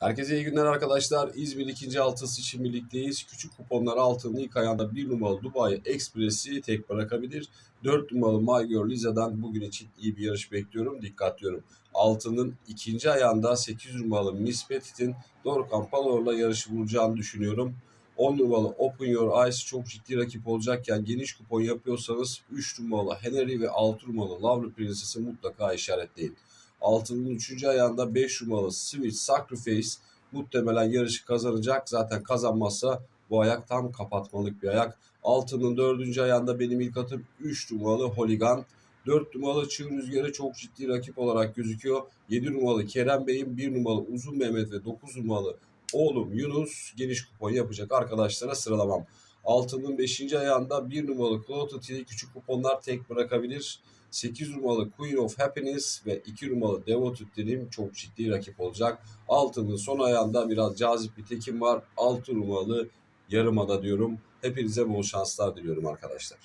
Herkese iyi günler arkadaşlar. İzmir 2. altısı için birlikteyiz. Küçük kuponlar altının ilk ayağında 1 numaralı Dubai Express'i tek bırakabilir. 4 numaralı My Girl Liza'dan bugün için iyi bir yarış bekliyorum. Dikkat diyorum. Altının ikinci ayağında 8 numaralı Miss Petit'in Dorkan Palor'la yarışı bulacağını düşünüyorum. 10 numaralı Open Your Eyes çok ciddi rakip olacakken geniş kupon yapıyorsanız 3 numaralı Henry ve 6 numaralı Lovely Princess'ı mutlaka işaretleyin. Altının 3. ayağında 5 numaralı Switch Sacrifice muhtemelen yarışı kazanacak. Zaten kazanmazsa bu ayak tam kapatmalık bir ayak. Altının 4. ayağında benim ilk atım 3 numaralı Holigan. 4 numaralı Çığ Rüzgarı çok ciddi rakip olarak gözüküyor. 7 numaralı Kerem Bey'in 1 numaralı Uzun Mehmet ve 9 numaralı oğlum Yunus geniş kupon yapacak arkadaşlara sıralamam. Altının 5. ayağında 1 numaralı Clotilde küçük kuponlar tek bırakabilir. 8 numaralı Queen of Happiness ve 2 numaralı Devoted Dream çok ciddi rakip olacak. Altının son ayağında biraz cazip bir tekim var. 6 numaralı Yarımada diyorum. Hepinize bol şanslar diliyorum arkadaşlar.